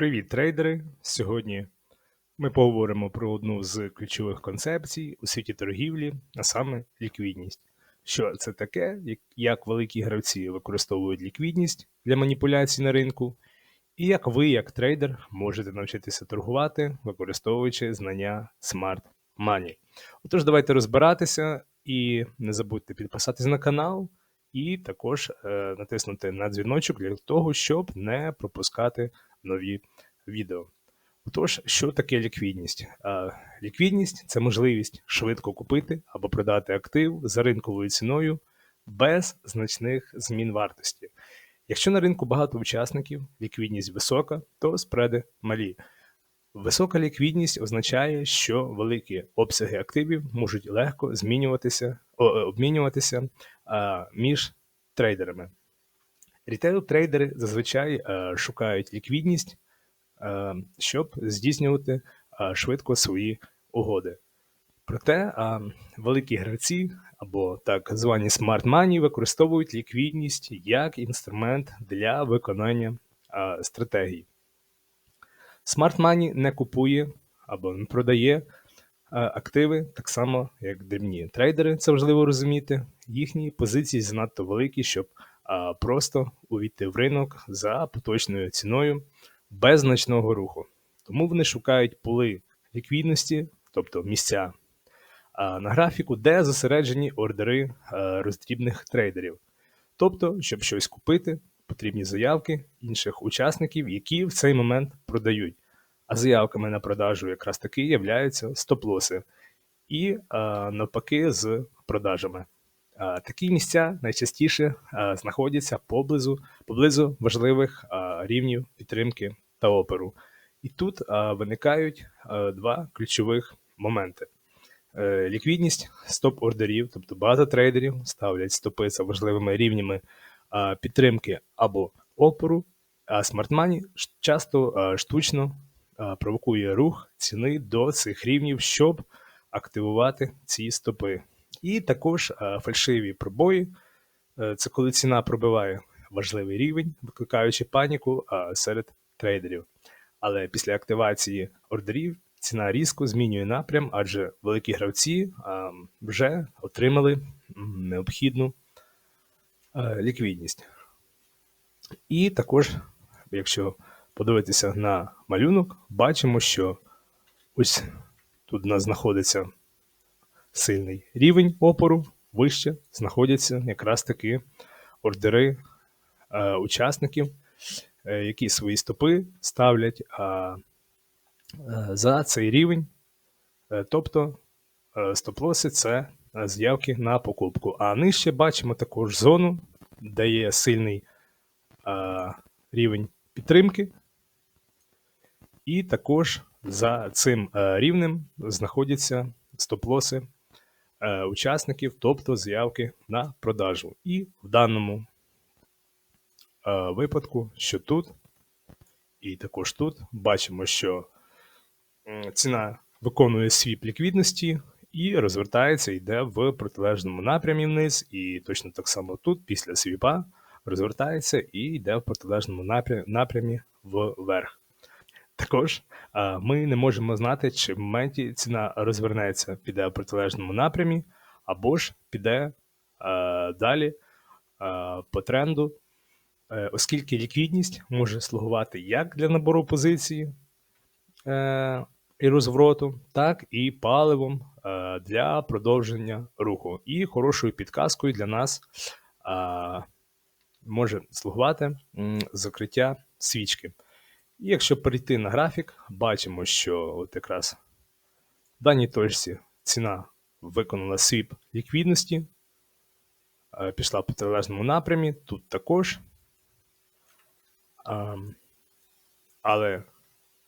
Привіт, трейдери! Сьогодні ми поговоримо про одну з ключових концепцій у світі торгівлі, а саме ліквідність. Що це таке, як- великі гравці використовують ліквідність для маніпуляцій на ринку, і як ви, як трейдер, можете навчитися торгувати, використовуючи знання Smart Money. Отож, давайте розбиратися і не забудьте підписатись на канал. І також е, натиснути на дзвіночок для того, щоб не пропускати нові відео. Отож, що таке ліквідність? Ліквідність це можливість швидко купити або продати актив за ринковою ціною без значних змін вартості. Якщо на ринку багато учасників, ліквідність висока, то спреди малі. Висока ліквідність означає, що великі обсяги активів можуть легко змінюватися, е, обмінюватися між трейдерами. Рітейл-трейдери зазвичай шукають ліквідність, щоб здійснювати швидко свої угоди. Проте великі гравці або так звані money використовують ліквідність як інструмент для виконання. Smart Money не купує або не продає активи так само, як дрібні трейдери. Це важливо розуміти. Їхні позиції занадто великі, щоб а, просто увійти в ринок за поточною ціною без значного руху. Тому вони шукають поли ліквідності, тобто місця а, на графіку, де зосереджені ордери а, роздрібних трейдерів. Тобто, щоб щось купити, потрібні заявки інших учасників, які в цей момент продають. А заявками на продажу якраз таки являються стоп-лоси і навпаки з продажами. А, Такі місця найчастіше знаходяться поблизу, поблизу важливих рівнів підтримки та оперу. І тут виникають два ключових моменти. Е, Ліквідність стоп-ордерів, тобто багато трейдерів ставлять стопи за важливими рівнями підтримки або опору, а смартмані часто штучно провокує рух ціни до цих рівнів, щоб активувати ці стопи. І також фальшиві пробої Е, це коли ціна пробиває важливий рівень, викликаючи паніку серед трейдерів. Але після активації ордерів ціна різко змінює напрям, адже великі гравці вже отримали необхідну е, ліквідність. І також, якщо подивитися на малюнок, бачимо, що ось тут у нас знаходиться сильний рівень опору, вище знаходяться якраз таки ордери е, учасників, е, які свої стопи ставлять е, е, за цей рівень. Е, тобто е, стоп-лоси це заявки на покупку. А нижче бачимо також зону, де є сильний е, рівень підтримки. І також за цим е, рівнем знаходяться стоп-лоси учасників, тобто заявки на продажу. І в даному е, випадку, що тут, і також тут, бачимо, що ціна виконує свіп ліквідності і розвертається, йде в протилежному напрямі вниз, і точно так само тут, після свіпа, розвертається і йде в протилежному напрямі вверх. Також ми не можемо знати, чи в моменті ціна розвернеться, піде в протилежному напрямі, або ж піде далі по тренду, е, оскільки ліквідність може слугувати як для набору позиції е, і розвороту, так і паливом е, для продовження руху. І хорошою підказкою для нас може слугувати закриття свічки. І якщо перейти на графік, бачимо, що от якраз в даній точці ціна виконала свіп ліквідності, е, пішла по протилежному напрямі, тут також. Але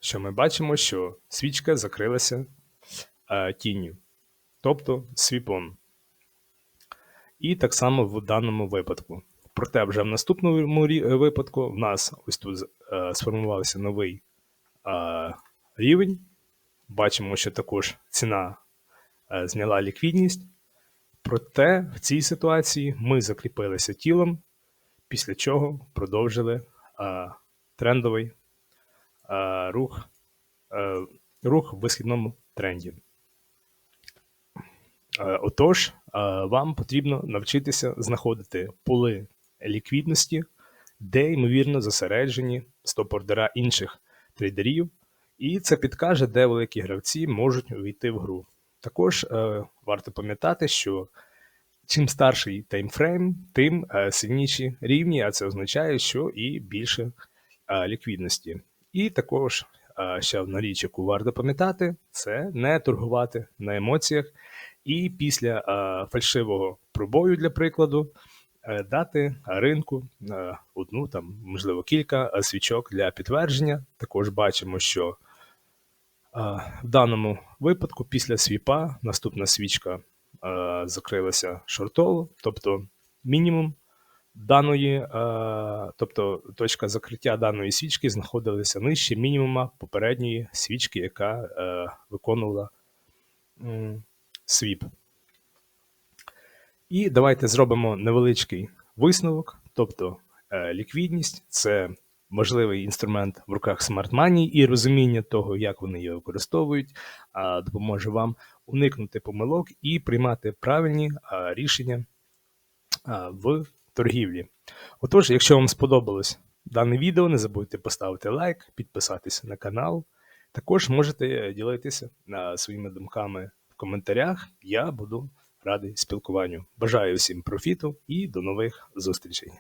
що ми бачимо, що свічка закрилася е, тінню, тобто свіпом. І так само в даному випадку. Проте вже в наступному е, випадку в нас ось тут е, сформувався новий е, рівень. Бачимо, що також ціна зняла ліквідність. Проте в цій ситуації ми закріпилися тілом, після чого продовжили трендовий рух, рух в висхідному тренді. Отож, вам потрібно навчитися знаходити поли ліквідності, де ймовірно зосереджені стоп-ордера інших трейдерів, і це підкаже, де великі гравці можуть увійти в гру. Також е, варто пам'ятати, що чим старший таймфрейм, тим е, сильніші рівні, а це означає, що і більше е, ліквідності. І також е, ще одна річ, яку варто пам'ятати, це не торгувати на емоціях. І після е, фальшивого пробою, для прикладу, дати ринку е, одну, там, можливо, кілька е, свічок для підтвердження. Також бачимо, що е, в даному випадку після свіпа наступна свічка е, закрилася шортово, тобто мінімум даної, е, тобто точка закриття даної свічки знаходилася нижче мінімума попередньої свічки, яка е, виконувала свіп. І давайте зробимо невеличкий висновок. Тобто е, ліквідність це можливий інструмент в руках Smart Money і розуміння того, як вони її використовують, допоможе вам уникнути помилок і приймати правильні рішення в торгівлі. Отож, якщо вам сподобалось дане відео, не забудьте поставити лайк, підписатися на канал. Також можете ділитися своїми думками в коментарях. Я буду радий спілкуванню. Бажаю всім профіту і до нових зустрічей.